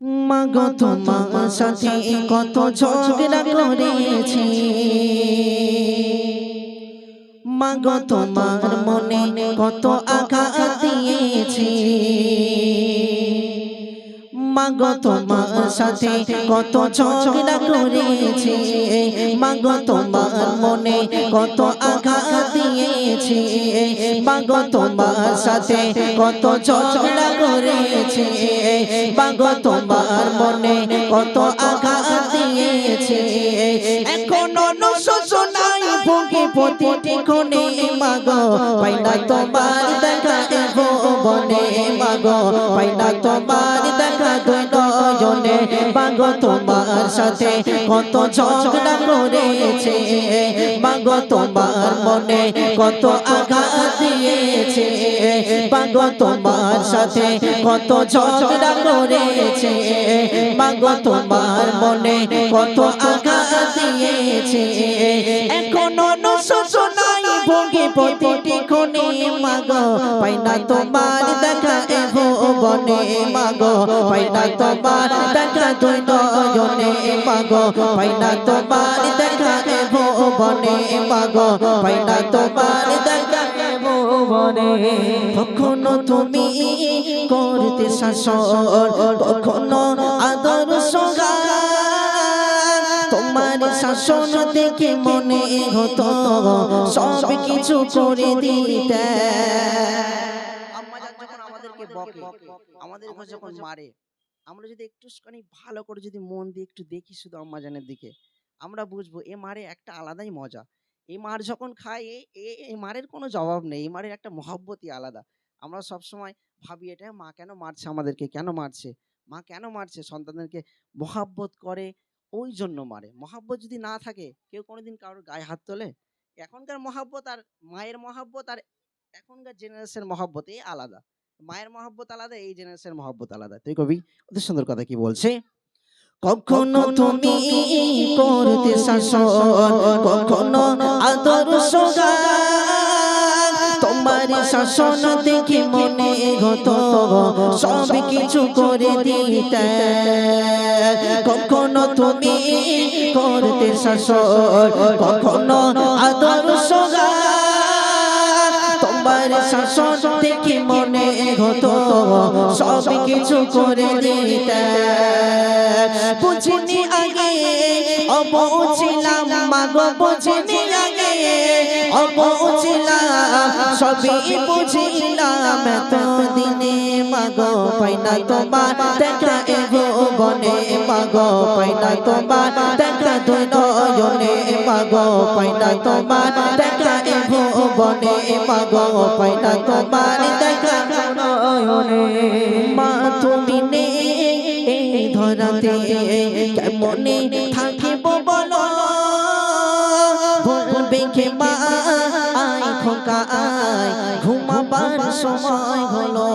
মাগো তোমার সাথে কত ঝগড়া করেছি। মাগো তোমার মনে কত আঘাত দিয়েছি। মাগো তোমার সাথে কত ঝগড়া করেছি। মাগো তোমার মনে কত আঘাত দিয়েছি। মাগো তোমার সাথে কত ঝগড়া করেছি। মাগো তোমার মনে কত আঘাত দিয়েছি। এখনও নশোনাই ভোগে প্রতিটি কোণে মাগো পাইনা তোমার দেখা বনে। মাগো পাইনা তোমার দেখা দুই নয়নে মাগো তোমার সাথে কত ঝগড়া করেছে। মাগো তোমার মনে কত আঘাত দিয়েছে। মাগো তোমার সাথে কত ঝগড়া করেছে। মাগো তোমার মনে কত আঘাত দিয়েছে। এখনও নশোনাই ভোগে প্রতিটি কোণে মাগো, পাইনা তোমার দেখা এভো বনে মাগো, পাইনা তোমার দেখা দুই নয়নে মাগো, পাইনা তোমার দেখা এভো বনে মাগো, পাইনা তোমার দেখা এভো বনে। কখনো তুমি করতে শাসন কখনো আদর তোমার শাসন দেখে মনে হতো সব কিছু করে দিতে। আমাদের যখন মারে, আমরা যদি ভালো করে যদি মন দিয়ে একটু দেখি শুধু দিকে, আমরা বুঝব এ মারে একটা আলাদাই মজা। এই মার যখন খায়, এ মারের কোনো জবাব নেই এই মারের একটা মহব্বতই আলাদা। আমরা সব সময় ভাবি এটা মা কেন মারছে আমাদেরকে, কেন মারছে? মা কেন মারছে? সন্তানদেরকে মহাব্বত করে ওই জন্য মারে। মহাব্বত যদি না থাকে কেউ কোনোদিন কারোর গায়ে হাত তোলে? এখনকার মহাব্বত আর মায়ের মহাব্বত আর এখনকার জেনারেশন মহব্বত এই আলাদা। মায়ের মহব্বত আলাদা এই জেনারেশন মহব্বত আলাদা। তুই কবি অতি সুন্দর কথা কি বলছে? কখনো তুমি করতে শাসন কখনো আদর সগা তোমার শাসন দেখে মনে হতো সব কিছু করে দিতে। কখনো তুমি করতে শাসন কখনো তোমার শাসন দেখে মনে হতো, সব কিছু করে দিতে। আগে অবুঝিলাম মাগো বুঝিনি আগে অবুঝিলাম সবই বুঝিলাম। দিনে মাগো পাইনা তোমার দেখা, এগো বনে মাগো পাইনা তোমার পাইনা তোমার দেখা পাইনা তোমার দেখা মা, তুমি এই ধরাতে, কেমনে থাকিব কে মা, আয় খোকা আয় ঘুমাবার সময় হলো।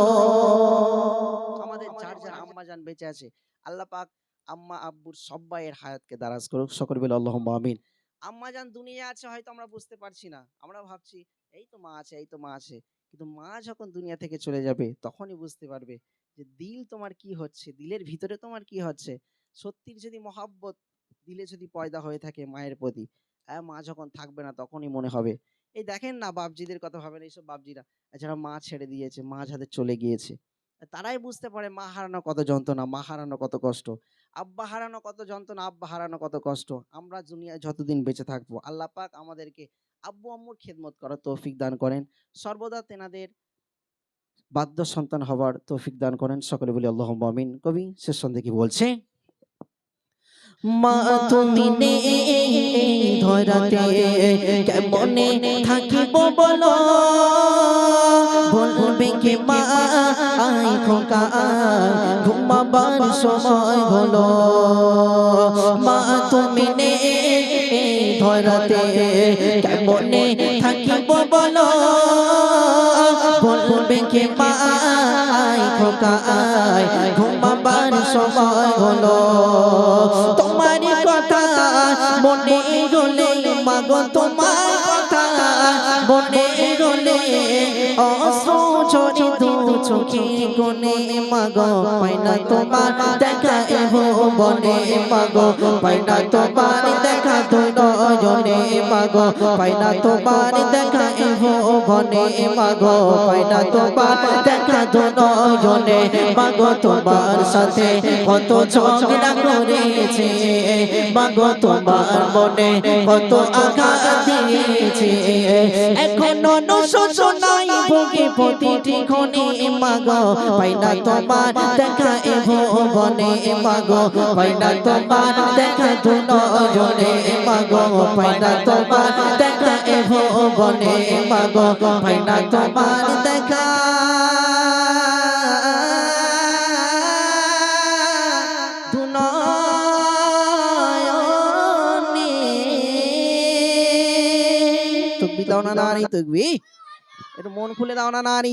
আমাদের যার আম্মা জান বেঁচে আছে, আল্লাহ পাক আম্মা আব্বুর সবাইয়ের হায়াতকে দারাজ করুক, সকল বলে আল্লাহ আমিন। আম্মা জান দুনিয়া আছে হয়তো আমরা বুঝতে পারছি না। আমরা ভাবছি এই তো মা আছে এই তো মা আছে। কিন্তু মা যখন দুনিয়া থেকে চলে যাবে তখনই বুঝতে পারবে যে দিল তোমার কি হচ্ছে দিলের ভিতরে তোমার কি হচ্ছে। সত্যির যদি মহাব্বত দিলে যদি পয়দা হয়ে থাকে মায়ের প্রতি আহ, মা যখন থাকবে না তখনই মনে হবে। এই দেখেন না বাপজিদের কথা ভাবেন এইসব বাপজিরা। যারা মা ছেড়ে দিয়েছে মা যাদের চলে গিয়েছে। তারাই বুঝতে পারে মা হারানো কত যন্ত্রণা মা হারানো কত কষ্ট। আব্বা হারানো কত যন্ত্রণা, আব্বা হারানো কত কষ্ট। আমরা দুনিয়ায় যতদিন বেঁচে থাকব, আল্লাহ পাক আমাদেরকে আব্বু আম্মুর খেদমত করার তৌফিক দান করেন। সর্বদা তেনাদের বাদ্য সন্তান হওয়ার তৌফিক দান করেন। সকলে বলি আল্লাহ আমিন। কবি, শেষ সন্ধে কি বলছে? মা তুমি ধরাতে কেমনে থাকিব বলো? বলবে কে মা খোকা, ঘুমাবার সময় হলো। মা তুমি ধরাতে কেমনে থাকিব বলো? বলবে কে মা আয় খোকা আয় ঘুমাবার সময় হলো। তোমার কথা মনে রলে, মাগো, তোমার কথা মনে রলে। অশ্রু ঝরে দু চোখে তোমার দেখা এ ভুবনে মাগো, পাইনা তোমার দেখা তোমার দেখা এ ভুবনে মাগো, পাইনা তোমার দেখা তুই নয়নে মাগো তোমার সাথে কত ঝগড়া করেছে। মাগো তোমার মনে কত আঘাত দিয়েছে এখনও নশো নাই ভোগে প্রতিটি ক্ষণে মাগো পাইনা তোমার দেখা এ ভুবনে মাগো পাইনা তোমার দেখা দু নজনে মাগো পাইনা তোমার দেখা এ মাগো পাইনা তোমার দাও না নানি তকবি একটু মন খুলে দাও না নারী